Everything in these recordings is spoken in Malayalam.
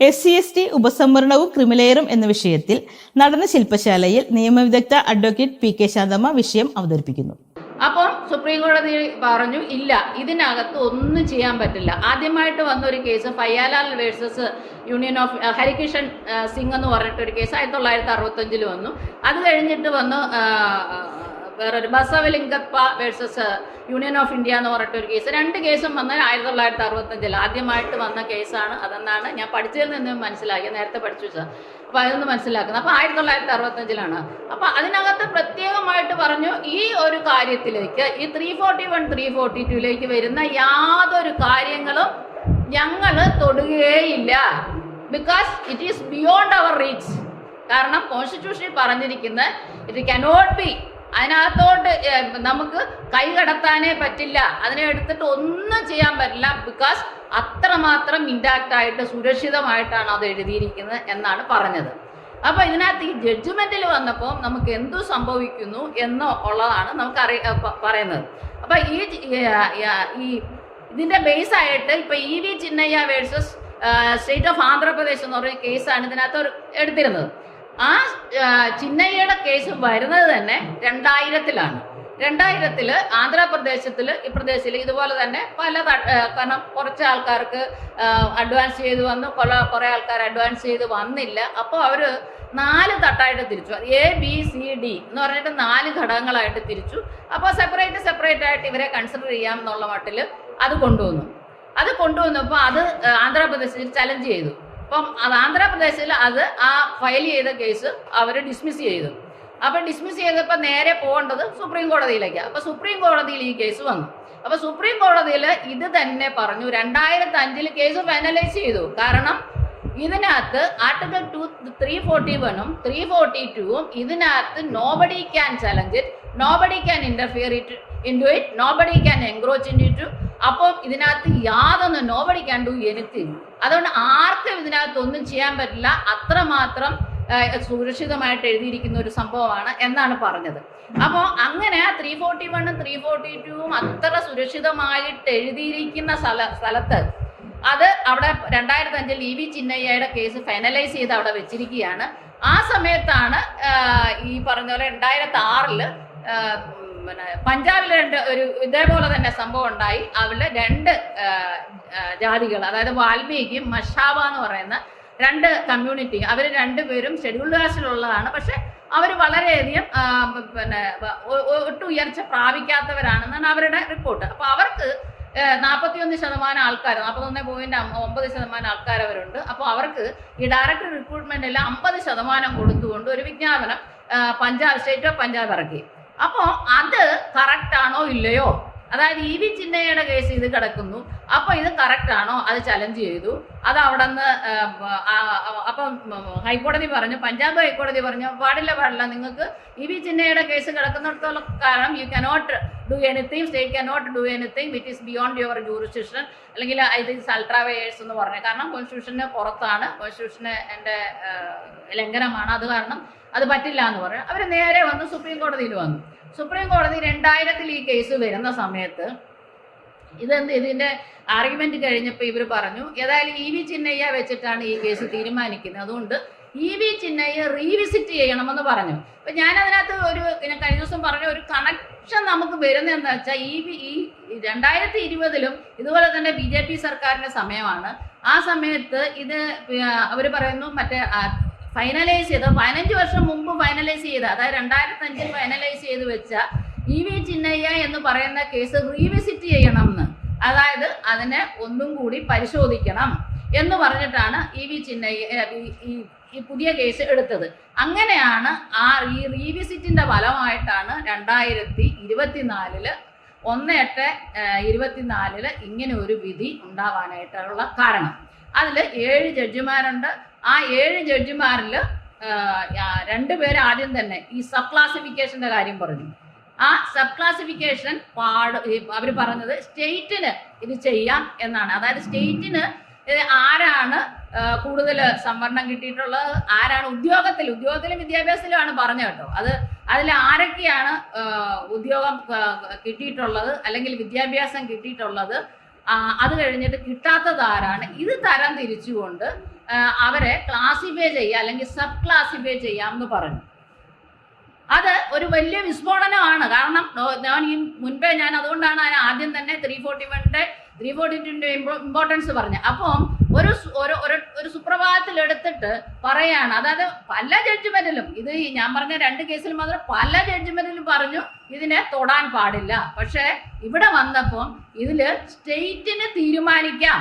എസ് സി എസ് ടി ഉപസംവരണവും ക്രിമിലെയറും എന്ന വിഷയത്തിൽ നടന്ന ശില്പശാലയിൽ നിയമവിദഗ്ധ അഡ്വക്കേറ്റ് പി കെ ശാന്തമ്മ വിഷയം അവതരിപ്പിക്കുന്നു. അപ്പോൾ സുപ്രീം കോടതി പറഞ്ഞു ഇല്ല ഇതിനകത്ത് ഒന്നും ചെയ്യാൻ പറ്റില്ല. ആദ്യമായിട്ട് വന്ന ഒരു case Payyalal versus union of Harikishan Singh എന്ന് പറഞ്ഞിട്ടൊരു കേസ് ആയിരത്തി തൊള്ളായിരത്തി അറുപത്തഞ്ചിൽ വന്നു. അത് കഴിഞ്ഞിട്ട് വന്നു വേറൊരു Basavalingappa versus union of India എന്ന് പറഞ്ഞിട്ട് ഒരു കേസ് രണ്ട് കേസും വന്നത് ആയിരത്തി തൊള്ളായിരത്തി അറുപത്തഞ്ചിൽ ആദ്യമായിട്ട് വന്ന കേസാണ് അതെന്നാണ് ഞാൻ പഠിച്ചതിൽ നിന്ന് മനസ്സിലാക്കി നേരത്തെ പഠിച്ചു സാർ അപ്പോൾ അതൊന്ന് മനസ്സിലാക്കുന്നത്. അപ്പോൾ ആയിരത്തി തൊള്ളായിരത്തി അറുപത്തഞ്ചിലാണ് അപ്പോൾ അതിനകത്ത് പ്രത്യേകമായിട്ട് പറഞ്ഞു ഈ ഒരു കാര്യത്തിലേക്ക് ഈ three forty one three forty ടുയിലേക്ക് വരുന്ന യാതൊരു കാര്യങ്ങളും ഞങ്ങൾ തൊടുകയേയില്ല. Because it is beyond our reach കാരണം കോൺസ്റ്റിറ്റ്യൂഷനിൽ പറഞ്ഞിരിക്കുന്ന ഇറ്റ് കനോട്ട് ബി അതിനകത്തോട്ട് നമുക്ക് കൈ കടത്താനേ പറ്റില്ല. അതിനെ എടുത്തിട്ട് ഒന്നും ചെയ്യാൻ പറ്റില്ല. ബിക്കോസ് അത്രമാത്രം ഇൻടാക്റ്റ് ആയിട്ട് സുരക്ഷിതമായിട്ടാണ് അത് എഴുതിയിരിക്കുന്നത് എന്നാണ് പറഞ്ഞത്. അപ്പൊ ഇതിനകത്ത് ഈ ജഡ്ജ്മെന്റിൽ വന്നപ്പോൾ നമുക്ക് എന്തു സംഭവിക്കുന്നു എന്ന് ഉള്ളതാണ് നമുക്ക് അറിയ പ- പറയുന്നത്. അപ്പൊ ഈ ഈ ഇതിന്റെ ബേസ് ആയിട്ട് ഇപ്പൊ E V Chinnaiah versus state of Andhra Pradesh എന്ന് പറയുന്ന കേസാണ് ഇതിനകത്ത് എടുത്തിരുന്നത്. ആ ചിന്നയ്യയുടെ കേസ് വരുന്നത് തന്നെ രണ്ടായിരത്തിലാണ്. രണ്ടായിരത്തിൽ ആന്ധ്രാപ്രദേശത്തിൽ ഈ പ്രദേശത്തിൽ ഇതുപോലെ തന്നെ പല കാരണം കുറച്ച് ആൾക്കാർക്ക് അഡ്വാൻസ് ചെയ്ത് വന്നു. കൊല കുറേ ആൾക്കാർ അഡ്വാൻസ് ചെയ്ത് വന്നില്ല. അപ്പോൾ അവർ നാല് തട്ടായിട്ട് തിരിച്ചു. എ ബി സി ഡി എന്ന് പറഞ്ഞിട്ട് നാല് ഘടകങ്ങളായിട്ട് തിരിച്ചു. അപ്പോൾ സെപ്പറേറ്റ് സെപ്പറേറ്റ് ആയിട്ട് ഇവരെ കൺസിഡർ ചെയ്യാം എന്നുള്ള മട്ടിൽ അത് കൊണ്ടുവന്നു. അത് കൊണ്ടുവന്നപ്പോൾ അത് ആന്ധ്രാപ്രദേശിൽ ചലഞ്ച് ചെയ്തു. അപ്പം അത് ആന്ധ്രാപ്രദേശിൽ അത് ആ ഫയൽ ചെയ്ത കേസ് അവർ ഡിസ്മിസ് ചെയ്തു. അപ്പം ഡിസ്മിസ് ചെയ്തപ്പോൾ നേരെ പോകേണ്ടത് സുപ്രീം കോടതിയിലേക്ക്. അപ്പം സുപ്രീം കോടതിയിൽ ഈ കേസ് വന്നു. അപ്പം സുപ്രീം കോടതിയിൽ ഇത് തന്നെ പറഞ്ഞു രണ്ടായിരത്തി അഞ്ചിൽ കേസ് ഫൈനലൈസ് ചെയ്തു. കാരണം ഇതിനകത്ത് ആർട്ടിക്കിൾ ടു ത്രീ ഫോർട്ടി വണ്ണും ത്രീ ഫോർട്ടി ടുവും ഇതിനകത്ത് nobody can challenge it nobody can interfere it into it nobody can encroach into അപ്പം ഇതിനകത്ത് യാതൊന്നും നോബടി കണ്ടു എനിക്ക് അതുകൊണ്ട് ആർക്കും ഇതിനകത്ത് ഒന്നും ചെയ്യാൻ പറ്റില്ല. അത്രമാത്രം സുരക്ഷിതമായിട്ട് എഴുതിയിരിക്കുന്ന ഒരു സംഭവമാണ് എന്നാണ് പറഞ്ഞത്. അപ്പോൾ അങ്ങനെ ത്രീ ഫോർട്ടി വണ്ണും ത്രീ ഫോർട്ടി ടുവും അത്ര സുരക്ഷിതമായിട്ട് എഴുതിയിരിക്കുന്ന സ്ഥല സ്ഥലത്ത് അത് അവിടെ രണ്ടായിരത്തി അഞ്ചിൽ ഇ വി ചിന്നയ്യയുടെ കേസ് ഫൈനലൈസ് ചെയ്ത് അവിടെ വെച്ചിരിക്കുകയാണ്. ആ സമയത്താണ് ഈ പറഞ്ഞ പോലെ രണ്ടായിരത്തി ആറിൽ പിന്നെ പഞ്ചാബിൽ രണ്ട് ഒരു ഇതേപോലെ തന്നെ സംഭവം ഉണ്ടായി. അവിടെ രണ്ട് ജാതികൾ അതായത് വാൽമീകിയും മഷാബ എന്ന് പറയുന്ന രണ്ട് കമ്മ്യൂണിറ്റി അവർ രണ്ടുപേരും ഷെഡ്യൂൾഡ് കാസ്റ്റിലുള്ളതാണ് പക്ഷെ അവർ വളരെയധികം പിന്നെ ഒട്ടും ഉയർച്ച പ്രാപിക്കാത്തവരാണെന്നാണ് അവരുടെ റിപ്പോർട്ട് അപ്പോൾ അവർക്ക് നാൽപ്പത്തിയൊന്ന് ശതമാനം ആൾക്കാർ നാൽപ്പത്തൊന്ന് പോയിന്റ് ഒമ്പത് ശതമാനം ആൾക്കാർ അവരുണ്ട്. അപ്പോൾ അവർക്ക് ഈ ഡയറക്ടർ റിക്രൂട്ട്മെന്റിൽ അമ്പത് ശതമാനം കൊടുത്തുകൊണ്ട് ഒരു വിജ്ഞാപനം പഞ്ചാബ് സ്റ്റേറ്റ് ഓഫ് പഞ്ചാബ് ഇറക്കി. അപ്പോൾ അത് കറക്റ്റ് ആണോ ഇല്ലയോ? അതായത് ഇ വി ചിന്നയുടെ കേസ് ഇത് കിടക്കുന്നു. അപ്പൊ ഇത് കറക്റ്റ് ആണോ? അത് ചലഞ്ച് ചെയ്തു. അത് അവിടെ നിന്ന് അപ്പം ഹൈക്കോടതി പറഞ്ഞു പഞ്ചാബ് ഹൈക്കോടതി പറഞ്ഞു പാടില്ല പാടില്ല നിങ്ങൾക്ക് ഇ വി ചിന്നയുടെ കേസ് കിടക്കുന്നിടത്തോളം കാരണം you cannot do anything state cannot do anything which is beyond your jurisdiction അല്ലെങ്കിൽ ഇത് ഇസ് അൾട്രാവേഴ്സ് എന്ന് പറഞ്ഞു. കാരണം കോൺസ്റ്റിറ്റ്യൂഷന് പുറത്താണ്. കോൺസ്റ്റിറ്റ്യൂഷന് എന്റെ ലംഘനമാണ്. അത് കാരണം അത് പറ്റില്ല എന്ന് പറഞ്ഞു. അവർ നേരെ വന്ന് സുപ്രീം കോടതിയിൽ വന്നു. സുപ്രീം കോടതി രണ്ടായിരത്തിൽ ഈ കേസ് വരുന്ന സമയത്ത് ഇതെന്ത് ഇതിന്റെ ആർഗ്യുമെന്റ് കഴിഞ്ഞപ്പോൾ ഇവർ പറഞ്ഞു ഏതായാലും ഇ വി ചിന്നയ്യ വെച്ചിട്ടാണ് ഈ കേസ് തീരുമാനിക്കുന്നത്. അതുകൊണ്ട് ഇ വി ചിന്നയ്യ റീവിസിറ്റ് ചെയ്യണമെന്ന് പറഞ്ഞു. അപ്പൊ ഞാൻ അതിനകത്ത് ഒരു പിന്നെ കഴിഞ്ഞ ദിവസം പറഞ്ഞ ഒരു കണക്ഷൻ നമുക്ക് വരുന്നത് എന്താ വെച്ചാൽ ഈ വി- ഈ രണ്ടായിരത്തി ഇരുപതിലും ഇതുപോലെ തന്നെ ബി ജെ പി സർക്കാരിന്റെ സമയമാണ്. ആ സമയത്ത് ഇത് അവർ പറയുന്നു മറ്റേ ഫൈനലൈസ് ചെയ്ത പതിനഞ്ച് വർഷം മുമ്പ് ഫൈനലൈസ് ചെയ്ത അതായത് രണ്ടായിരത്തി അഞ്ചിൽ ഫൈനലൈസ് ചെയ്ത് വെച്ച ഇ വി ചിന്നയ്യ എന്ന് പറയുന്ന കേസ് റീവിസിറ്റ് ചെയ്യണം എന്ന് അതായത് അതിനെ ഒന്നും കൂടി പരിശോധിക്കണം എന്ന് പറഞ്ഞിട്ടാണ് ഇ വി ചിന്നയ്യ ഈ- പുതിയ കേസ് എടുത്തത്. അങ്ങനെയാണ് ആ ഈ റീവിസിറ്റിന്റെ ഫലമായിട്ടാണ് രണ്ടായിരത്തി ഇരുപത്തിനാലിൽ ഒന്ന് എട്ട് ഇരുപത്തിനാലിൽ ഇങ്ങനെ ഒരു വിധി ഉണ്ടാവാനായിട്ടുള്ള കാരണം. അതിൽ ഏഴ് ജഡ്ജിമാരുണ്ട്. ആ ഏഴ് ജഡ്ജിമാരിൽ രണ്ടുപേര് ആദ്യം തന്നെ ഈ സബ് ക്ലാസിഫിക്കേഷന്റെ കാര്യം പറഞ്ഞു. ആ സബ് ക്ലാസിഫിക്കേഷൻ പാട് അവർ പറഞ്ഞത് സ്റ്റേറ്റിന് ഇത് ചെയ്യാം എന്നാണ്. അതായത് സ്റ്റേറ്റിന് ആരാണ് കൂടുതൽ സംവരണം കിട്ടിയിട്ടുള്ളത് ആരാണ് ഉദ്യോഗത്തിൽ ഉദ്യോഗത്തിലും വിദ്യാഭ്യാസത്തിലുമാണ് പറഞ്ഞു കേട്ടോ. അത് അതിൽ ആരൊക്കെയാണ് ഉദ്യോഗം കിട്ടിയിട്ടുള്ളത് അല്ലെങ്കിൽ വിദ്യാഭ്യാസം കിട്ടിയിട്ടുള്ളത് അത് കഴിഞ്ഞിട്ട് കിട്ടാത്തത് ആരാണ് ഇത് തരം തിരിച്ചുകൊണ്ട് അവരെ ക്ലാസിഫൈ ചെയ്യുക അല്ലെങ്കിൽ സബ് ക്ലാസിഫൈ ചെയ്യാമെന്ന് പറഞ്ഞു. അത് ഒരു വലിയ വിസ്ഫോടനമാണ്. കാരണം ഞാൻ ഈ മുൻപേ ഞാൻ അതുകൊണ്ടാണ് ആദ്യം തന്നെ ത്രീ ഫോർട്ടി വണ്ണിന്റെ ത്രീ ഫോർട്ടിന്റെ ഇമ്പോർട്ടൻസ് പറഞ്ഞു. അപ്പം ഒരു ഒരു സുപ്രഭാതത്തിൽ എടുത്തിട്ട് പറയാണ്. അതായത് പല ജഡ്ജ്മെന്റിലും ഇത് ഞാൻ പറഞ്ഞ രണ്ട് കേസിൽ മാത്രം പല ജഡ്ജ്മെന്റിലും പറഞ്ഞു ഇതിനെ തൊടാൻ പാടില്ല. പക്ഷേ ഇവിടെ വന്നപ്പം ഇതിൽ സ്റ്റേറ്റിന് തീരുമാനിക്കാം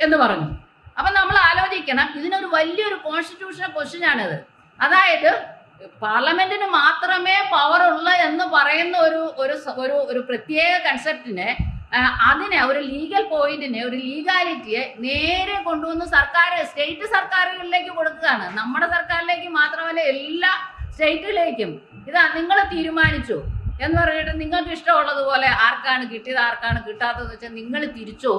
എന്ന് പറഞ്ഞു. അപ്പൊ നമ്മൾ ആലോചിക്കണം. ഇതിനൊരു വലിയൊരു കോൺസ്റ്റിറ്റ്യൂഷണൽ ക്വസ്റ്റ്യൻ ആണിത്. അതായത് പാർലമെന്റിന് മാത്രമേ പവർ ഉള്ളൂ എന്ന് പറയുന്ന ഒരു ഒരു ഒരു പ്രത്യേക കൺസെപ്റ്റിനെ അതിനെ ഒരു ലീഗൽ പോയിന്റിനെ ഒരു ലീഗാലിറ്റിയെ നേരെ കൊണ്ടുവന്ന് സർക്കാർ സ്റ്റേറ്റ് സർക്കാരുകളിലേക്ക് കൊടുക്കുകയാണ്. നമ്മുടെ സർക്കാരിലേക്ക് മാത്രമല്ല എല്ലാ സ്റ്റേറ്റിലേക്കും ഇതാ നിങ്ങൾ തീരുമാനിച്ചു എന്ന് പറഞ്ഞിട്ട് നിങ്ങൾക്ക് ഇഷ്ടമുള്ളതുപോലെ ആർക്കാണ് കിട്ടിയത് ആർക്കാണ് കിട്ടാത്തതെന്ന് വെച്ചാൽ നിങ്ങൾ തിരിച്ചോ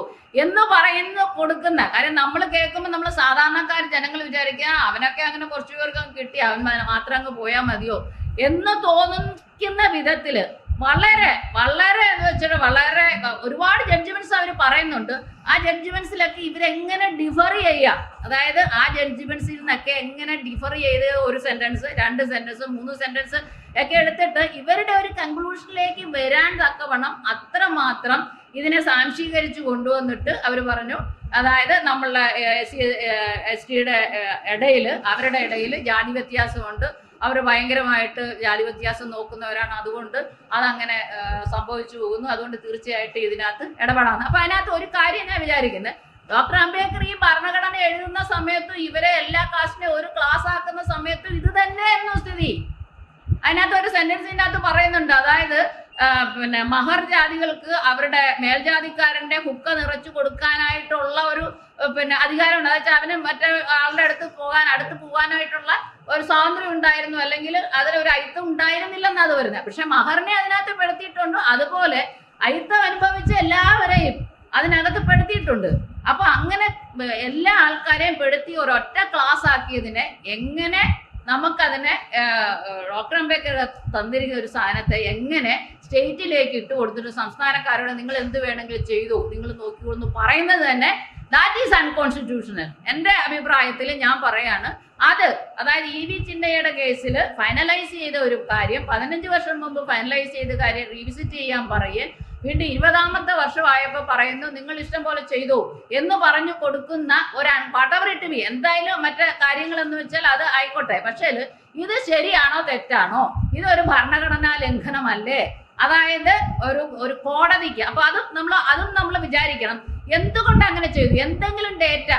എന്ന് പറയുന്ന കൊടുക്കുന്ന. കാര്യം നമ്മൾ കേൾക്കുമ്പോൾ നമ്മൾ സാധാരണക്കാർ ജനങ്ങൾ വിചാരിക്കുക അവനൊക്കെ അങ്ങനെ കുറച്ചു പേർക്ക് കിട്ടി അവൻ മാത്രം അങ്ങ് പോയാൽ മതിയോ എന്ന് തോന്നിക്കുന്ന വിധത്തിൽ വളരെ വളരെ എന്ന് വെച്ചാൽ വളരെ ഒരുപാട് ജഡ്ജ്മെന്റ്സ് അവർ പറയുന്നുണ്ട്. ആ ജഡ്ജ്മെന്റ്സിലൊക്കെ ഇവരെങ്ങനെ ഡിഫർ ചെയ്യാം? അതായത് ആ ജഡ്ജ്മെന്റ്സിൽ നിന്നൊക്കെ എങ്ങനെ ഡിഫർ ചെയ്ത് ഒരു സെന്റൻസ് രണ്ട് സെന്റൻസ് മൂന്ന് സെന്റൻസ് ഒക്കെ എടുത്തിട്ട് ഇവരുടെ ഒരു കൺക്ലൂഷനിലേക്ക് വരാൻ തക്കവണ്ണം അത്രമാത്രം ഇതിനെ സാംശീകരിച്ച് കൊണ്ടുവന്നിട്ട് അവർ പറഞ്ഞു. അതായത് നമ്മളുടെ എസ് എസ് ടിയുടെ ഇടയിൽ അവരുടെ ഇടയിൽ ജാതി വ്യത്യാസമുണ്ട്. അവർ ഭയങ്കരമായിട്ട് ജാതി വ്യത്യാസം നോക്കുന്നവരാണ്. അതുകൊണ്ട് അതങ്ങനെ സംഭവിച്ചു പോകുന്നു. അതുകൊണ്ട് തീർച്ചയായിട്ടും ഇതിനകത്ത് ഇടപെടാന്ന് അപ്പൊ അതിനകത്ത് ഒരു കാര്യം ഞാൻ വിചാരിക്കുന്നത് ഡോക്ടർ അംബേദ്കർ ഈ ഭരണഘടന എഴുതുന്ന സമയത്തും ഇവരെ എല്ലാ കാസ്റ്റിനെ ഒരു ക്ലാസ് ആക്കുന്ന സമയത്തും ഇത് തന്നെയായിരുന്നു സ്ഥിതി. അതിനകത്ത് ഒരു സെന്റൻസിനകത്ത് പറയുന്നുണ്ട്. അതായത് പിന്നെ മഹർ ജാതികൾക്ക് അവരുടെ മേൽജാതിക്കാരന്റെ ഹുക്ക നിറച്ചു കൊടുക്കാനായിട്ടുള്ള ഒരു പിന്നെ അധികാരമുണ്ട്. അതായത് അവന് മറ്റേ ആളുടെ അടുത്ത് പോകാൻ അടുത്ത് പോകാനായിട്ടുള്ള ഒരു സ്വാതന്ത്ര്യം ഉണ്ടായിരുന്നു. അല്ലെങ്കിൽ അതിലൊരു അയിത്തം ഉണ്ടായിരുന്നില്ലെന്നാണ് അത് വരുന്നത്. പക്ഷെ മഹറിനെ അതിനകത്ത് പെടുത്തിയിട്ടുണ്ട്. അതുപോലെ അയിത്തം അനുഭവിച്ച എല്ലാവരെയും അതിനകത്ത് പെടുത്തിയിട്ടുണ്ട്. അപ്പൊ അങ്ങനെ എല്ലാ ആൾക്കാരെയും പെടുത്തി ഒരൊറ്റ ക്ലാസ് ആക്കിയതിനെ എങ്ങനെ നമുക്കതിനെ ഡോക്ടർ അംബേദ്കർ തന്നിരിക്കുന്ന ഒരു സാധനത്തെ എങ്ങനെ സ്റ്റേറ്റിലേക്ക് ഇട്ട് കൊടുത്തിട്ട് സംസ്ഥാനക്കാരോട് നിങ്ങൾ എന്ത് വേണമെങ്കിലും ചെയ്തു. നിങ്ങൾ നോക്കിക്കോളൂ എന്ന് പറയുന്നത് തന്നെ ദാറ്റ് ഈസ് അൺകോൺസ്റ്റിറ്റ്യൂഷണൽ എന്റെ അഭിപ്രായത്തിൽ ഞാൻ പറയാണ് അത് അതായത് ഇ വി ചിന്നയുടെ കേസിൽ ഫൈനലൈസ് ചെയ്ത ഒരു കാര്യം പതിനഞ്ച് വർഷം മുമ്പ് ഫൈനലൈസ് ചെയ്ത കാര്യം റീവിസിറ്റ് ചെയ്യാൻ പറയേ. വീണ്ടും ഇരുപതാമത്തെ വർഷമായപ്പോൾ പറയുന്നു നിങ്ങൾ ഇഷ്ടം പോലെ ചെയ്തു എന്ന് പറഞ്ഞു കൊടുക്കുന്ന ഒരു വട്ടവർ ഇട്ട് ബി എന്തായാലും മറ്റേ കാര്യങ്ങൾ എന്ന് വെച്ചാൽ അത് ആയിക്കോട്ടെ. പക്ഷേ ഇത് ശരിയാണോ തെറ്റാണോ? ഇതൊരു ഭരണഘടനാ ലംഘനമല്ലേ? അതായത് ഒരു ഒരു കോടതിക്ക്. അപ്പൊ അതും നമ്മൾ അതും നമ്മൾ വിചാരിക്കണം. എന്തുകൊണ്ട് അങ്ങനെ ചെയ്തു? എന്തെങ്കിലും ഡേറ്റ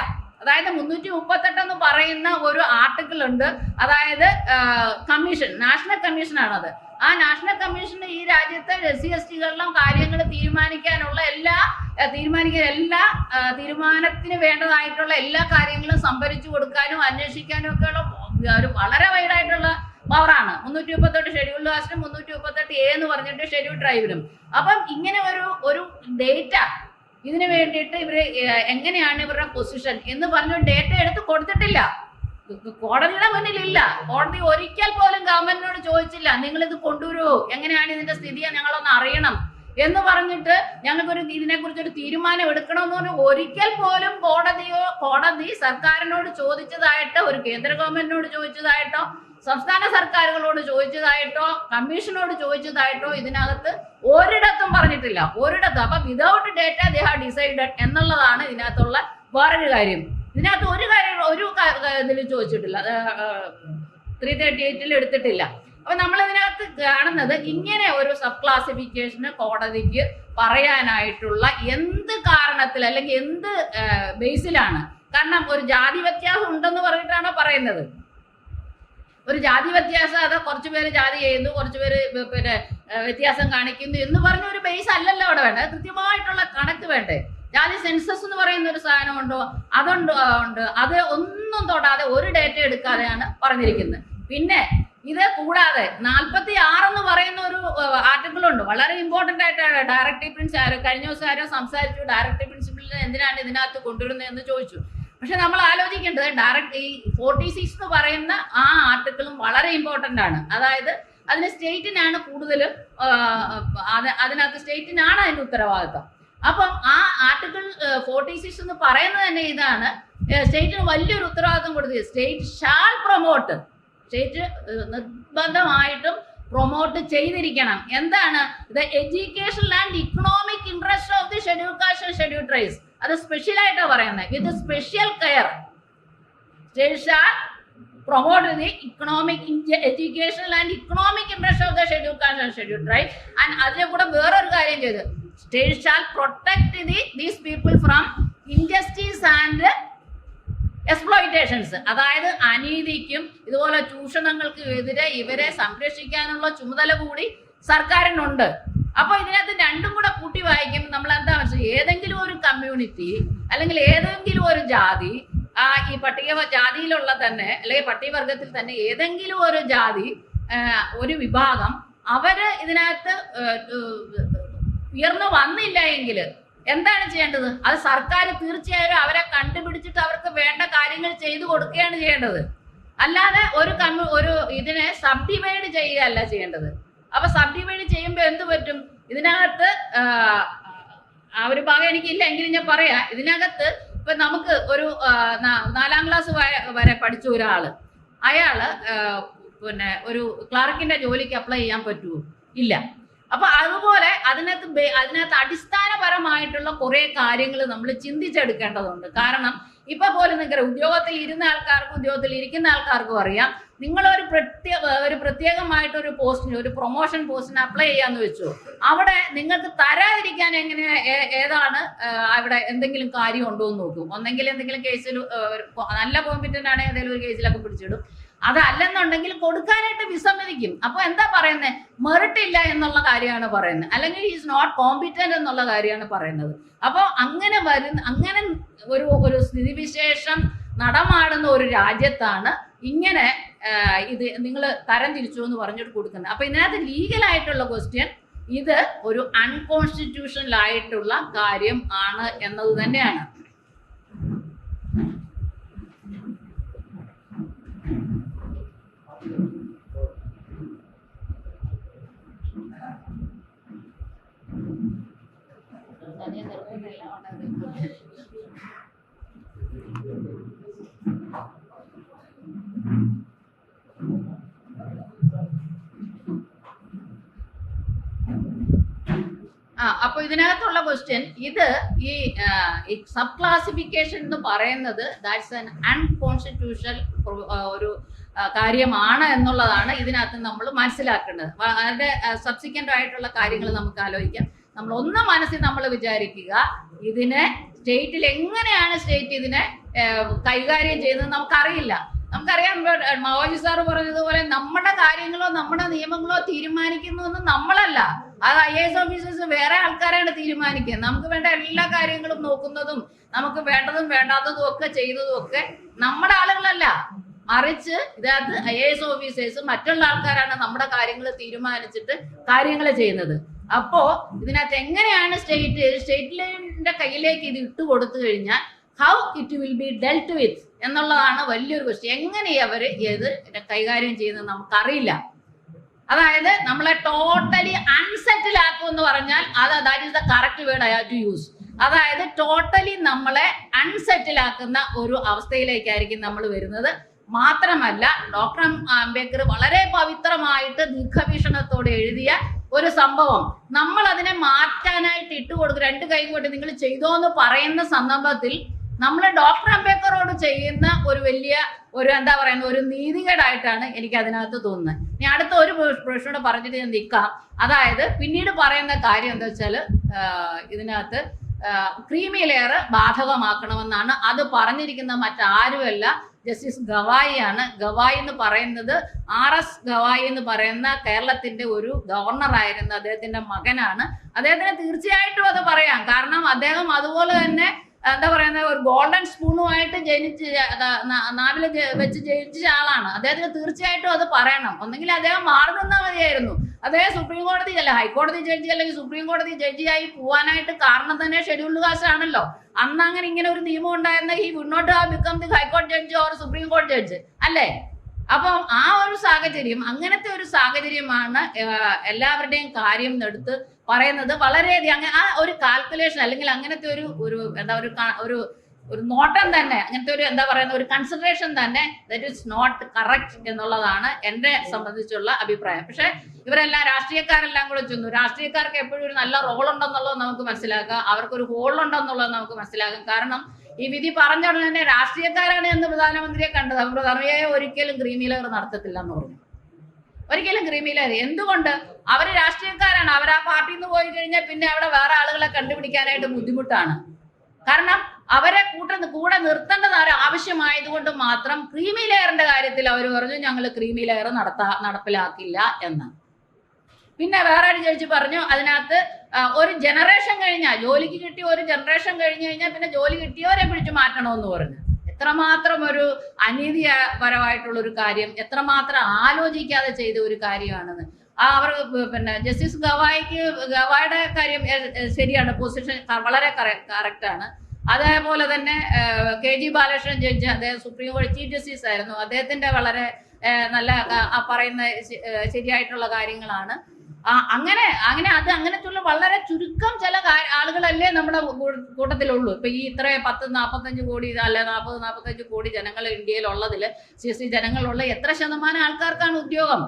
അതായത് മുന്നൂറ്റി മുപ്പത്തെട്ട് എന്ന് പറയുന്ന ഒരു ആർട്ടിക്കിൾ ഉണ്ട്. അതായത് കമ്മീഷൻ നാഷണൽ കമ്മീഷനാണത് ആ നാഷണൽ കമ്മീഷൻ ഈ രാജ്യത്തെ എസ് സി എസ് ടികളിലും കാര്യങ്ങൾ തീരുമാനിക്കാനുള്ള എല്ലാ തീരുമാനിക്കാൻ എല്ലാ തീരുമാനത്തിന് വേണ്ടതായിട്ടുള്ള എല്ലാ കാര്യങ്ങളും സംഭരിച്ചു കൊടുക്കാനും അന്വേഷിക്കാനും ഒക്കെയുള്ള ഒരു വളരെ വൈഡായിട്ടുള്ള പവറാണ്. മുന്നൂറ്റി മുപ്പത്തെട്ട് ഷെഡ്യൂൾ കാസ്റ്റും മുന്നൂറ്റി മുപ്പത്തെട്ട് എ എന്ന് പറഞ്ഞിട്ട് ഷെഡ്യൂൾ ട്രൈബിലും അപ്പം ഇങ്ങനെ ഒരു ഒരു ഡേറ്റ ഇതിനു വേണ്ടിയിട്ട് ഇവർ എങ്ങനെയാണ് ഇവരുടെ പൊസിഷൻ എന്ന് പറഞ്ഞു ഡേറ്റ എടുത്ത് കൊടുത്തിട്ടില്ല. കോടതിയുടെ മുന്നിൽ ഇല്ല കോടതി ഒരിക്കൽ പോലും ഗവൺമെന്റിനോട് ചോദിച്ചില്ല നിങ്ങൾ ഇത് കൊണ്ടുവരുമോ എങ്ങനെയാണ് ഇതിന്റെ സ്ഥിതി? ഞങ്ങളൊന്ന് അറിയണം. എന്ന് പറഞ്ഞിട്ട് ഞങ്ങൾക്കൊരു ഇതിനെക്കുറിച്ച് ഒരു തീരുമാനം എടുക്കണമെന്ന് പറഞ്ഞു ഒരിക്കൽ പോലും കോടതിയോ കോടതി സർക്കാരിനോട് ചോദിച്ചതായിട്ടോ ഒരു കേന്ദ്ര ഗവൺമെന്റിനോട് ചോദിച്ചതായിട്ടോ സംസ്ഥാന സർക്കാരുകളോട് ചോദിച്ചതായിട്ടോ കമ്മീഷനോട് ചോദിച്ചതായിട്ടോ ഇതിനകത്ത് ഒരിടത്തും പറഞ്ഞിട്ടില്ല. ഒരിടത്തും. അപ്പൊ without data they have decided എന്നുള്ളതാണ് ഇതിനകത്തുള്ള വേറൊരു കാര്യം. ഇതിനകത്ത് ഒരു കാര്യം ഒരു ഇതിൽ ചോദിച്ചിട്ടില്ല. ത്രീ തേർട്ടി എയ്റ്റിൽ എടുത്തിട്ടില്ല. അപ്പൊ നമ്മൾ ഇതിനകത്ത് കാണുന്നത് ഇങ്ങനെ ഒരു സബ് ക്ലാസിഫിക്കേഷന് കോടതിക്ക് പറയാനായിട്ടുള്ള എന്ത് കാരണത്തിൽ അല്ലെങ്കിൽ എന്ത് ബേസിലാണ് കാരണം ഒരു ജാതി വ്യത്യാസം ഉണ്ടെന്ന് പറഞ്ഞിട്ടാണോ പറയുന്നത്? ഒരു ജാതി വ്യത്യാസം അത് കുറച്ചു പേര് ജാതി ചെയ്യുന്നു കുറച്ചു പേര് പിന്നെ വ്യത്യാസം കാണിക്കുന്നു എന്ന് പറഞ്ഞ ഒരു ബേസ് അല്ലല്ലോ അവിടെ വേണ്ട കൃത്യമായിട്ടുള്ള കണക്ക് വേണ്ടേ. ജാതി സെൻസസ് എന്ന് പറയുന്ന ഒരു സാധനം ഉണ്ടോ? അതുണ്ടോ? ഉണ്ട്. അത് ഒന്നും തൊടാതെ ഒരു ഡേറ്റ എടുക്കാതെയാണ് പറഞ്ഞിരിക്കുന്നത്. പിന്നെ ഇത് കൂടാതെ നാൽപ്പത്തി എന്ന് പറയുന്ന ഒരു ആർട്ടിക്കിൾ ഉണ്ട്. വളരെ ഇമ്പോർട്ടന്റ് ആയിട്ടാണ്. ഡയറക്ടീവ് പ്രിൻസിപ്പൽ കഴിഞ്ഞ ദിവസം ആരോ സംസാരിച്ചു. ഡയറക്ടീവ് പ്രിൻസിപ്പിളിനെ എന്തിനാണ് ഇതിനകത്ത് കൊണ്ടുവരുന്നത് എന്ന് ചോദിച്ചു. പക്ഷെ നമ്മൾ ആലോചിക്കേണ്ടത് ഡയറക്റ്റ് ഈ ഫോർട്ടി സിക്സ് എന്ന് പറയുന്ന ആ ആർട്ടിക്കിളും വളരെ ഇമ്പോർട്ടന്റ് ആണ്. അതായത് അതിന് സ്റ്റേറ്റിനാണ് കൂടുതൽ അതിനകത്ത് സ്റ്റേറ്റിനാണ് അതിന്റെ ഉത്തരവാദിത്തം അപ്പം ആ ആർട്ടിക്കിൾ ഫോർട്ടി സിക്സ് എന്ന് പറയുന്നത് തന്നെ ഇതാണ് സ്റ്റേറ്റിന് വലിയൊരു ഉത്തരവാദിത്വം കൊടുത്തത്. സ്റ്റേറ്റ് ഷാൾ പ്രൊമോട്ട് സ്റ്റേറ്റ് നിർബന്ധമായിട്ടും പ്രൊമോട്ട് ചെയ്തിരിക്കണം. എന്താണ്? The education and economic interest of the schedule caste schedule tribes അത് സ്പെഷ്യൽ ആയിട്ടാണ് പറയുന്നത് with special care states are promote the economic in- educational and economic interest of the scheduled caste and scheduled tribe and അതിലെ കൂടെ വേറൊരു കാര്യം ചെയ്ത്. State shall protect the these people from injustice and exploitations അതായത് അനീതിക്കും ഇതുപോലെ ചൂഷണങ്ങൾക്കും എതിരെ ഇവരെ സംരക്ഷിക്കാനുള്ള ചുമതല കൂടി സർക്കാരിനുണ്ട്. അപ്പോൾ ഇതിനകത്ത് രണ്ടും കൂടെ കൂട്ടി വായിക്കുമ്പോൾ നമ്മൾ എന്താ മനസ്സിലായി? ഏതെങ്കിലും കമ്മ്യൂണിറ്റി അല്ലെങ്കിൽ ഏതെങ്കിലും ഒരു ജാതി ആ ഈ പട്ടിക ജാതിയിലുള്ള തന്നെ അല്ലെങ്കിൽ പട്ടികവർഗത്തിൽ തന്നെ ഏതെങ്കിലും ഒരു ജാതി ഒരു വിഭാഗം അവർ ഇതിനകത്ത് ഉയർന്നു വന്നില്ല എങ്കിൽ എന്താണ് ചെയ്യേണ്ടത്? അത് സർക്കാർ തീർച്ചയായും അവരെ കണ്ടുപിടിച്ചിട്ട് അവർക്ക് വേണ്ട കാര്യങ്ങൾ ചെയ്തു കൊടുക്കുകയാണ് ചെയ്യേണ്ടത്. അല്ലാതെ ഒരു കമ്മ്യൂ ഒരു ഇതിനെ സബ് ഡിവൈഡ് ചെയ്യുകയല്ല ചെയ്യേണ്ടത്. അപ്പൊ സബ് ഡിവൈഡ് ചെയ്യുമ്പോൾ എന്ത് പറ്റും? ഇതിനകത്ത് ആ, ഒരു ഭാഗം എനിക്കില്ല എങ്കിലും ഞാൻ പറയാം. ഇതിനകത്ത് ഇപ്പൊ നമുക്ക് ഒരു നാലാം ക്ലാസ് വരെ പഠിച്ച ഒരാൾ. അയാൾ പിന്നെ ഒരു ക്ലർക്കിന്റെ ജോലിക്ക് അപ്ലൈ ചെയ്യാൻ പറ്റുമോ ഇല്ല. അപ്പൊ അതുപോലെ അതിനകത്ത് അതിനകത്ത് അടിസ്ഥാനപരമായിട്ടുള്ള കുറെ കാര്യങ്ങൾ നമ്മൾ ചിന്തിച്ചെടുക്കേണ്ടതുണ്ട്. കാരണം ഇപ്പൊ പോലും നിങ്ങൾ ഉദ്യോഗത്തിൽ ഇരുന്ന ആൾക്കാർക്കും ഉദ്യോഗത്തിൽ ഇരിക്കുന്ന ആൾക്കാർക്കും അറിയാം. നിങ്ങൾ ഒരു പ്രത്യേക ഒരു പ്രത്യേകമായിട്ട് ഒരു പോസ്റ്റിന് ഒരു പ്രൊമോഷൻ പോസ്റ്റിന് അപ്ലൈ ചെയ്യാന്ന് വെച്ചു. അവിടെ നിങ്ങൾക്ക് തരാതിരിക്കാൻ എങ്ങനെ ഏതാണ് അവിടെ എന്തെങ്കിലും കാര്യം ഉണ്ടോ എന്ന് നോക്കും. ഒന്നെങ്കിൽ എന്തെങ്കിലും കേസിൽ നല്ല കോമ്പിറ്റന്റ് ആണെങ്കിൽ ഏതെങ്കിലും ഒരു കേസിലൊക്കെ പിടിച്ചിടും. അതല്ലെന്നുണ്ടെങ്കിൽ കൊടുക്കാനായിട്ട് വിസമ്മതിക്കും. അപ്പൊ എന്താ പറയുന്നത് മെറിറ്റ് ഇല്ല എന്നുള്ള കാര്യമാണ് പറയുന്നത്. അല്ലെങ്കിൽ ഈസ് നോട്ട് കോമ്പിറ്റന്റ് എന്നുള്ള കാര്യമാണ് പറയുന്നത്. അപ്പോൾ അങ്ങനെ വരുന്ന അങ്ങനെ ഒരു ഒരു സ്ഥിതിവിശേഷം നടമാടുന്ന ഒരു രാജ്യത്താണ് ഇങ്ങനെ ഇത് നിങ്ങൾ തരം തിരിച്ചു എന്ന് പറഞ്ഞിട്ട് കൊടുക്കുന്നത്. അപ്പൊ ഇതിനകത്ത് ലീഗലായിട്ടുള്ള ക്വസ്റ്റ്യൻ ഇത് ഒരു അൺകോൺസ്റ്റിറ്റ്യൂഷണൽ ആയിട്ടുള്ള കാര്യം ആണ് എന്നത് തന്നെയാണ് ആ അപ്പൊ ഇതിനകത്തുള്ള ക്വസ്റ്റ്യൻ ഇത് ഈ സബ് ക്ലാസിഫിക്കേഷൻ എന്ന് പറയുന്നത് ദാറ്റ്സ് ആൻ അൺകോൺസ്റ്റിറ്റ്യൂഷണൽ ഒരു കാര്യമാണ് എന്നുള്ളതാണ് ഇതിനകത്ത് നമ്മൾ മനസ്സിലാക്കേണ്ടത്. അതിന്റെ സബ്സിക്വന്റ് ആയിട്ടുള്ള കാര്യങ്ങൾ നമുക്ക് ആലോചിക്കാം. നമ്മൾ ഒന്ന് മനസ്സിൽ നമ്മൾ വിചാരിക്കുക ഇതിനെ സ്റ്റേറ്റിൽ എങ്ങനെയാണ് സ്റ്റേറ്റ് ഇതിനെ കൈകാര്യം ചെയ്യുന്നത് നമുക്കറിയില്ല. നമുക്കറിയാം മാവോജി സാറ് പറഞ്ഞതുപോലെ നമ്മുടെ കാര്യങ്ങളോ നമ്മുടെ നിയമങ്ങളോ തീരുമാനിക്കുന്നതൊന്നും നമ്മളല്ല. അത് ഐ എസ് ഓഫീസേഴ്സ് വേറെ ആൾക്കാരാണ് തീരുമാനിക്കുന്നത്. നമുക്ക് വേണ്ട എല്ലാ കാര്യങ്ങളും നോക്കുന്നതും നമുക്ക് വേണ്ടതും വേണ്ടാത്തതും ഒക്കെ ചെയ്തതും ഒക്കെ നമ്മുടെ ആളുകളല്ല. മറിച്ച് ഇതിനകത്ത് ഐ എ എസ് ഓഫീസേഴ്സ് മറ്റുള്ള ആൾക്കാരാണ് നമ്മുടെ കാര്യങ്ങൾ തീരുമാനിച്ചിട്ട് കാര്യങ്ങൾ ചെയ്യുന്നത്. അപ്പോ ഇതിനകത്ത് എങ്ങനെയാണ് സ്റ്റേറ്റ് സ്റ്റേറ്റിന്റെ കയ്യിലേക്ക് ഇത് ഇട്ട് കൊടുത്തു കഴിഞ്ഞാൽ how it will be dealt with എന്നുള്ളതാണ് വലിയൊരു ക്വസ്റ്റ്യൻ എങ്ങനെ അവർ ഇത് കൈകാര്യം ചെയ്യുന്നത് നമുക്കറിയില്ല. അതായത് നമ്മളെ ടോട്ടലി അൺസെറ്റിൽ ആക്കും എന്ന് പറഞ്ഞാൽ അത് that is the correct word I have to use അതായത് ടോട്ടലി നമ്മളെ അൺസെറ്റിൽ ആക്കുന്ന ഒരു അവസ്ഥയിലേക്കായിരിക്കും നമ്മൾ വരുന്നത്. മാത്രമല്ല ഡോക്ടർ അംബേദ്കർ വളരെ പവിത്രമായിട്ട് ദീർഘവീക്ഷണത്തോടെ എഴുതിയ ഒരു സംഭവം. നമ്മൾ അതിനെ മാറ്റാനായിട്ട് ഇട്ടുകൊടുക്കും രണ്ട് കൈ കൊണ്ട് നിങ്ങൾ ചെയ്തോ എന്ന് പറയുന്ന സന്ദർഭത്തിൽ നമ്മൾ ഡോക്ടർ അംബേദ്കറോട് ചെയ്യുന്ന ഒരു വലിയ ഒരു എന്താ പറയുന്ന ഒരു നീതികേടായിട്ടാണ് എനിക്ക് അതിനകത്ത് തോന്നുന്നത് ഇനി അടുത്ത ഒരു പ്രശ്നോട് പറഞ്ഞിട്ട് ഞാൻ നിൽക്കാം. അതായത് പിന്നീട് പറയുന്ന കാര്യം എന്താ വെച്ചാൽ ഇതിനകത്ത് ക്രീമി ലെയർ ബാധകമാക്കണമെന്നാണ് അത് പറഞ്ഞിരിക്കുന്ന മറ്റാരുമല്ല ജസ്റ്റിസ് ഗവായിയാണ്. ഗവായി എന്ന് പറയുന്നത് ആർ എസ് ഗവായി എന്ന് പറയുന്ന കേരളത്തിന്റെ ഒരു ഗവർണറായിരുന്ന അദ്ദേഹത്തിന്റെ മകനാണ്. അദ്ദേഹത്തിന് തീർച്ചയായിട്ടും അത് പറയാം. കാരണം അദ്ദേഹം അതുപോലെ തന്നെ എന്താ പറയുന്ന ഒരു ഗോൾഡൻ സ്പൂണുമായിട്ട് ജനിച്ച് നാവിൽ വെച്ച് ജനിച്ച ആളാണ്. അദ്ദേഹത്തിന് തീർച്ചയായിട്ടും അത് പറയണം. ഒന്നെങ്കിൽ അദ്ദേഹം മാറി നിന്നാൽ മതിയായിരുന്നു. അദ്ദേഹം സുപ്രീം കോടതി അല്ല ഹൈക്കോടതി ജഡ്ജി അല്ലെങ്കിൽ സുപ്രീം കോടതി ജഡ്ജിയായി പോവാനായിട്ട് കാരണം തന്നെ ഷെഡ്യൂൾഡ് കാസ്റ്റ് ആണല്ലോ അന്ന് അങ്ങനെ ഇങ്ങനെ ഒരു നിയമം ഉണ്ടായിരുന്ന ഈ മുന്നോട്ട് ബിക്കം ദി ഹൈക്കോടതി ജഡ്ജ് ഓർ സുപ്രീം കോടതി ജഡ്ജ് അല്ലേ? അപ്പം ആ ഒരു സാഹചര്യം അങ്ങനത്തെ ഒരു സാഹചര്യമാണ് എല്ലാവരുടെയും കാര്യം എടുത്ത് പറയുന്നത് വളരെയധികം ആ ഒരു കാൽക്കുലേഷൻ അല്ലെങ്കിൽ അങ്ങനത്തെ ഒരു ഒരു എന്താ ഒരു ഒരു ഒരു നോട്ടം തന്നെ അങ്ങനത്തെ ഒരു എന്താ പറയുന്ന ഒരു കൺസിഡറേഷൻ തന്നെ ദറ്റ് ഇസ് നോട്ട് കറക്റ്റ് എന്നുള്ളതാണ് എന്നെ സംബന്ധിച്ചുള്ള അഭിപ്രായം. പക്ഷെ ഇവരെല്ലാം രാഷ്ട്രീയക്കാരെല്ലാം കൂടെ ചെന്നു. രാഷ്ട്രീയക്കാർക്ക് എപ്പോഴും ഒരു നല്ല റോൾ ഉണ്ടെന്നുള്ളത് നമുക്ക് മനസ്സിലാക്കാം. അവർക്കൊരു ഹോൾ ഉണ്ടെന്നുള്ളത് നമുക്ക് മനസ്സിലാക്കാം. കാരണം ഈ വിധി പറഞ്ഞ ഉടനെ തന്നെ രാഷ്ട്രീയക്കാരാണ് എന്ന് പ്രധാനമന്ത്രിയെ കണ്ടത്. അവർ പ്രധാനമന്ത്രിയെ ഒരിക്കലും ക്രീമി ലെയർ നടത്തത്തില്ല എന്ന് പറഞ്ഞു. ഒരിക്കലും ക്രീമി ലെയർ എന്തുകൊണ്ട്? അവർ രാഷ്ട്രീയക്കാരാണ്. അവർ ആ പാർട്ടിയിൽ നിന്ന് പോയി കഴിഞ്ഞാൽ പിന്നെ അവിടെ വേറെ ആളുകളെ കണ്ടുപിടിക്കാനായിട്ട് ബുദ്ധിമുട്ടാണ്. കാരണം അവരെ കൂട്ട കൂടെ നിർത്തേണ്ടത് അവർ ആവശ്യമായതുകൊണ്ട് മാത്രം ക്രീമി ലെയറിന്റെ കാര്യത്തിൽ അവർ പറഞ്ഞു ഞങ്ങൾ ക്രീമി ലെയർ നടത്താ നടപ്പിലാക്കില്ല എന്ന്. പിന്നെ വേറെ ഒരു ചേച്ചി പറഞ്ഞു അതിനകത്ത് ഒരു ജനറേഷൻ കഴിഞ്ഞാൽ ജോലിക്ക് കിട്ടിയ ഒരു ജനറേഷൻ കഴിഞ്ഞു കഴിഞ്ഞാൽ പിന്നെ ജോലി കിട്ടിയവരെ പിടിച്ചു മാറ്റണമെന്ന് പറഞ്ഞു. എത്രമാത്രം ഒരു അനീതിപരമായിട്ടുള്ള ഒരു കാര്യം എത്രമാത്രം ആലോചിക്കാതെ ചെയ്ത ഒരു കാര്യമാണെന്ന്. ആ അവർ പിന്നെ ജസ്റ്റിസ് ഗവായിക്ക് ഗവായുടെ കാര്യം ശരിയാണ് പൊസിഷൻ വളരെ കറക്റ്റ് ആണ്. അതേപോലെ തന്നെ കെ ജി ബാലകൃഷ്ണൻ ജഡ്ജി അദ്ദേഹം സുപ്രീം കോടതി ചീഫ് ജസ്റ്റിസ് ആയിരുന്നു. അദ്ദേഹത്തിന്റെ വളരെ നല്ല പറയുന്ന ശരിയായിട്ടുള്ള കാര്യങ്ങളാണ്. അങ്ങനെ അങ്ങനെ അത് അങ്ങനത്തുള്ള വളരെ ചുരുക്കം ചില ആളുകളല്ലേ നമ്മുടെ കൂട്ടത്തിലുള്ളൂ. ഇപ്പൊ ഈ ഇത്ര പത്ത് നാൽപ്പത്തഞ്ച് കോടി അല്ലെ നാൽപ്പത് നാൽപ്പത്തഞ്ച് കോടി ജനങ്ങൾ ഇന്ത്യയിലുള്ളതിൽ സി എസ് സി ജനങ്ങളുള്ള എത്ര ശതമാനം ആൾക്കാർക്കാണ് ഉദ്യോഗം?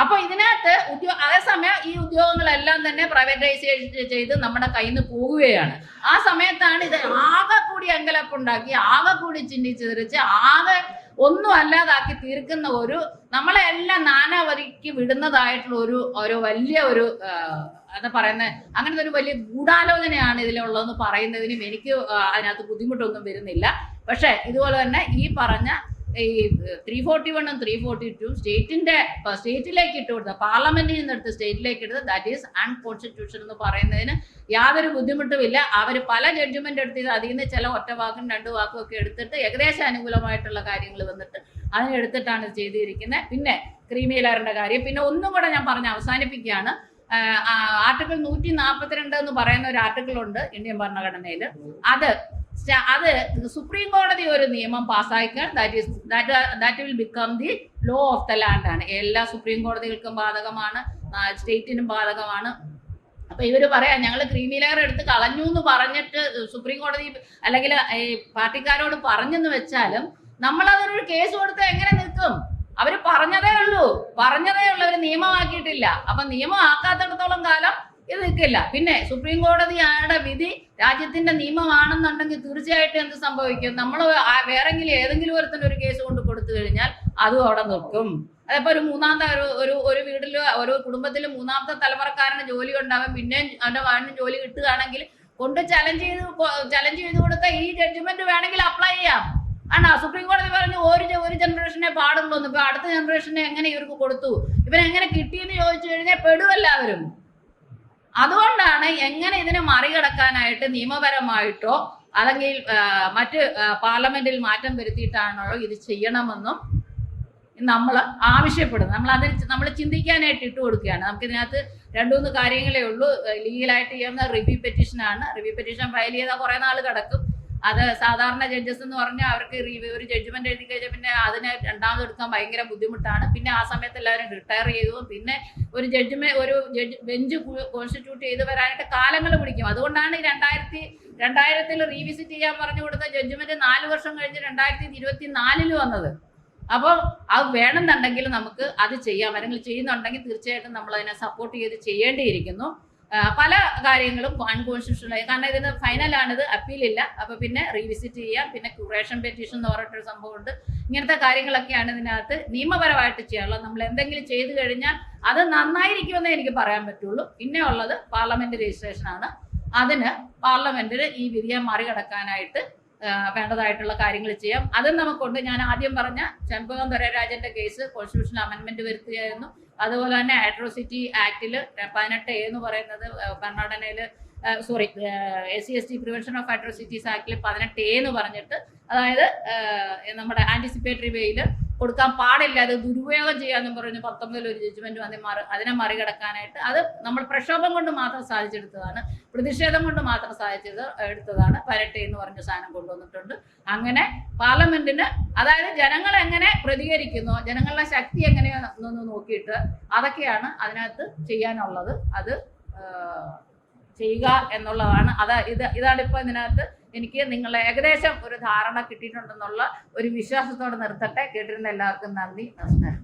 അപ്പൊ ഇതിനകത്ത് ഉദ്യോഗ അതേസമയം ഈ ഉദ്യോഗങ്ങളെല്ലാം തന്നെ പ്രൈവറ്റൈസേഷൻ ചെയ്ത് നമ്മുടെ കയ്യിൽ നിന്ന് പോവുകയാണ്. ആ സമയത്താണ് ഇത് ആകെ കൂടി അങ്കലപ്പുണ്ടാക്കി ആകെ കൂടി ചിന്തിച്ചെറിച്ച് ആകെ ഒന്നും അല്ലാതാക്കി തീർക്കുന്ന ഒരു നമ്മളെ എല്ലാം നാനാവതിക്ക് വിടുന്നതായിട്ടുള്ള ഒരു ഒരു വലിയ ഒരു എന്താ പറയുന്നത് അങ്ങനത്തെ ഒരു വലിയ ഗൂഢാലോചനയാണ് ഇതിലുള്ളതെന്ന് പറയുന്നതിനും എനിക്ക് അതിനകത്ത് ബുദ്ധിമുട്ടൊന്നും വരുന്നില്ല. പക്ഷേ ഇതുപോലെ തന്നെ ഈ പറഞ്ഞ ഈ ത്രീ ഫോർട്ടി വണ്ണും ത്രീ ഫോർട്ടി ടു സ്റ്റേറ്റിന്റെ സ്റ്റേറ്റിലേക്ക് ഇട്ട് കൊടുത്ത പാർലമെന്റിൽ നിന്ന് എടുത്ത് സ്റ്റേറ്റിലേക്ക് എടുത്ത് ദാറ്റ് ഈസ് അൺകോൺസ്റ്റിറ്റ്യൂഷൻ എന്ന് പറയുന്നതിന് യാതൊരു ബുദ്ധിമുട്ടുമില്ല. അവർ പല ജഡ്ജ്മെന്റ് എടുത്ത് അതിൽ നിന്ന് ചില ഒറ്റ വാക്കും രണ്ട് വാക്കും ഒക്കെ എടുത്തിട്ട് ഏകദേശം അനുകൂലമായിട്ടുള്ള കാര്യങ്ങൾ വന്നിട്ട് അതിനെടുത്തിട്ടാണ് ചെയ്തിരിക്കുന്നത് പിന്നെ ക്രീമിയിലാറിന്റെ കാര്യം. പിന്നെ ഒന്നും കൂടെ ഞാൻ പറഞ്ഞ് അവസാനിപ്പിക്കുകയാണ്. ആർട്ടിക്കിൾ നൂറ്റി നാൽപ്പത്തിരണ്ട് എന്ന് പറയുന്ന ഒരു ആർട്ടിക്കിൾ ഉണ്ട് ഇന്ത്യൻ ഭരണഘടനയിൽ അത് അത് സുപ്രീം കോടതി ഒരു നിയമം പാസ്സാക്കാൻ that is that that will become the law of the land ആണ്. എല്ലാ സുപ്രീം കോടതികൾക്കും ബാധകമാണ് സ്റ്റേറ്റിനും ബാധകമാണ്. അപ്പൊ ഇവർ പറയാം ഞങ്ങൾ ക്രീമി ലെയർ എടുത്ത് കളഞ്ഞു എന്ന് പറഞ്ഞിട്ട് സുപ്രീം കോടതി അല്ലെങ്കിൽ പാർട്ടിക്കാരോട് പറഞ്ഞെന്ന് വെച്ചാലും നമ്മൾ അതൊരു കേസ് കൊടുത്ത് എങ്ങനെ നിൽക്കും? അവർ പറഞ്ഞതേ ഉള്ളൂ. പറഞ്ഞതേ ഉള്ളൂ. അവർ നിയമമാക്കിയിട്ടില്ല. അപ്പൊ നിയമം ആക്കാത്തിടത്തോളം കാലം ഇത് നിൽക്കില്ല. പിന്നെ സുപ്രീം കോടതി കോടതിയുടെ വിധി? രാജ്യത്തിന്റെ നിയമമാണെന്നുണ്ടെങ്കിൽ തീർച്ചയായിട്ടും എന്ത് സംഭവിക്കും? നമ്മൾ വേറെങ്കിലും ഏതെങ്കിലും ഒരുത്തിന് ഒരു കേസ് കൊണ്ട് കൊടുത്തു കഴിഞ്ഞാൽ അതും അവിടെ നിൽക്കും. അതിപ്പോ ഒരു മൂന്നാമത്തെ ഒരു ഒരു ഒരു വീട്ടിൽ ഒരു കുടുംബത്തിൽ മൂന്നാമത്തെ തലമുറക്കാരന് ജോലി ഉണ്ടാവും. പിന്നെ അവന്റെ വാണിന് ജോലി കിട്ടുകയാണെങ്കിൽ കൊണ്ട് ചലഞ്ച് ചെയ്ത് ചലഞ്ച് ചെയ്ത് കൊടുത്ത ഈ ജഡ്ജ്മെന്റ് വേണമെങ്കിൽ അപ്ലൈ ചെയ്യാം. ആണോ? സുപ്രീം കോടതി പറഞ്ഞു ഒരു ഒരു ജനറേഷനെ പാടുള്ളൂ ഇപ്പൊ അടുത്ത ജനറേഷനെ എങ്ങനെ ഇവർക്ക് കൊടുത്തു? ഇവരെങ്ങനെ കിട്ടിയെന്ന് ചോദിച്ചു കഴിഞ്ഞാൽ പെടുവെല്ലാവരും അതുകൊണ്ടാണ് എങ്ങനെ ഇതിനെ മറികടക്കാനായിട്ട് നിയമപരമായിട്ടോ അല്ലെങ്കിൽ മറ്റ് പാർലമെന്റിൽ മാറ്റം വരുത്തിയിട്ടാണോ ഇത് ചെയ്യണമെന്നും നമ്മൾ ആവശ്യപ്പെടുന്നത് നമ്മൾ അതിന് നമ്മൾ ചിന്തിക്കാനായിട്ട് ഇട്ട് കൊടുക്കുകയാണ്. നമുക്ക് ഇതിനകത്ത് രണ്ടു മൂന്ന് കാര്യങ്ങളേ ഉള്ളൂ. ലീഗലായിട്ട് ചെയ്യുന്ന റിവ്യൂ പെറ്റീഷനാണ്. റിവ്യൂ പെറ്റീഷൻ ഫയൽ ചെയ്താൽ കുറേ നാൾ കിടക്കും. അത് സാധാരണ ജഡ്ജസ് എന്ന് പറഞ്ഞാൽ അവർക്ക് ഒരു ജഡ്ജ്മെന്റ് എഴുതി കഴിഞ്ഞാൽ പിന്നെ അതിനെ രണ്ടാമത് എടുക്കാൻ ഭയങ്കര ബുദ്ധിമുട്ടാണ്. പിന്നെ ആ സമയത്ത് എല്ലാവരും റിട്ടയർ ചെയ്തു പിന്നെ ഒരു ജഡ്ജ്മെ ഒരു ജഡ്ജ് ബെഞ്ച് കോൺസ്റ്റിറ്റ്യൂട്ട് ചെയ്ത് വരാനായിട്ട് കാലങ്ങൾ പിടിക്കും. അതുകൊണ്ടാണ് രണ്ടായിരത്തി രണ്ടായിരത്തിൽ റീവിസിറ്റ് ചെയ്യാൻ പറഞ്ഞു കൊടുത്ത ജഡ്ജ്മെന്റ് നാല് വർഷം കഴിഞ്ഞ് രണ്ടായിരത്തി ഇരുപത്തി നാലിൽ വന്നത്. അപ്പോൾ അത് വേണമെന്നുണ്ടെങ്കിൽ നമുക്ക് അത് ചെയ്യാം. അല്ലെങ്കിൽ ചെയ്യുന്നുണ്ടെങ്കിൽ തീർച്ചയായിട്ടും നമ്മൾ അതിനെ സപ്പോർട്ട് ചെയ്ത് ചെയ്യേണ്ടിയിരിക്കുന്നു. പല കാര്യങ്ങളും അൺകോൺസ്റ്റിറ്റ്യൂഷണലായി കാരണം ഇതിന് ഫൈനലാണിത് അപ്പീലില്ല അപ്പോൾ പിന്നെ റീവിസിറ്റ് ചെയ്യാം. പിന്നെ ക്യൂറേഷൻ പെറ്റീഷൻ എന്ന് പറഞ്ഞിട്ടൊരു സംഭവമുണ്ട് ഇങ്ങനത്തെ കാര്യങ്ങളൊക്കെയാണ് ഇതിനകത്ത് നിയമപരമായിട്ട് ചെയ്യാനുള്ളത്. നമ്മൾ എന്തെങ്കിലും ചെയ്തു കഴിഞ്ഞാൽ അത് നന്നായിരിക്കുമെന്നേ എനിക്ക് പറയാൻ പറ്റുള്ളൂ. പിന്നെ ഉള്ളത് പാർലമെന്റ് രജിസ്ട്രേഷൻ ആണ്. അതിന് പാർലമെന്റിൽ ഈ വിധിയെ മറികടക്കാനായിട്ട് വേണ്ടതായിട്ടുള്ള കാര്യങ്ങൾ ചെയ്യാം. അതും നമുക്കുണ്ട്. ഞാൻ ആദ്യം പറഞ്ഞ ചെമ്പകം ദുരരാജന്റെ കേസ് കോൺസ്റ്റിറ്റ്യൂഷൻ അമെന്റ്മെന്റ് വരുത്തുകയായിരുന്നു അതുപോലെ തന്നെ അട്രോസിറ്റി ആക്ടിൽ പതിനെട്ട് എന്ന് പറയുന്നത് ഭരണഘടനയിൽ sorry S C S T prevention of atrocities ആക്ടിൽ പതിനെട്ട് എന്ന് പറഞ്ഞിട്ട് അതായത് നമ്മുടെ ആന്റിസിപ്പേറ്ററി വേയിൽ കൊടുക്കാൻ പാടില്ല അത് ദുരുപയോഗം ചെയ്യാന്നും പറഞ്ഞ് പത്തൊമ്പതിൽ ഒരു ജഡ്ജ്മെന്റ് വന്ന് മാറി അതിനെ മറികടക്കാനായിട്ട് അത് നമ്മൾ പ്രക്ഷോഭം കൊണ്ട് മാത്രം സാധിച്ചെടുത്തതാണ് പ്രതിഷേധം കൊണ്ട് മാത്രം സാധിച്ചത് എടുത്തതാണ് പരട്ടെ എന്ന് പറഞ്ഞ സാധനം കൊണ്ടുവന്നിട്ടുണ്ട്. അങ്ങനെ പാർലമെന്റിന് അതായത് ജനങ്ങൾ എങ്ങനെ പ്രതികരിക്കുന്നു ജനങ്ങളുടെ ശക്തി എങ്ങനെയാണെന്ന് നോക്കിയിട്ട് അതൊക്കെയാണ് അതിനകത്ത് ചെയ്യാനുള്ളത്. അത് ചെയ്യുക എന്നുള്ളതാണ്. അത് ഇത് ഇതാണ് ഇപ്പോൾ ഇതിനകത്ത് എനിക്ക് നിങ്ങൾ ഏകദേശം ഒരു ധാരണ കിട്ടിയിട്ടുണ്ടെന്നുള്ള ഒരു വിശ്വാസത്തോടെ നിർത്തട്ടെ. കേട്ടിരുന്ന എല്ലാവർക്കും നന്ദി നമസ്കാരം.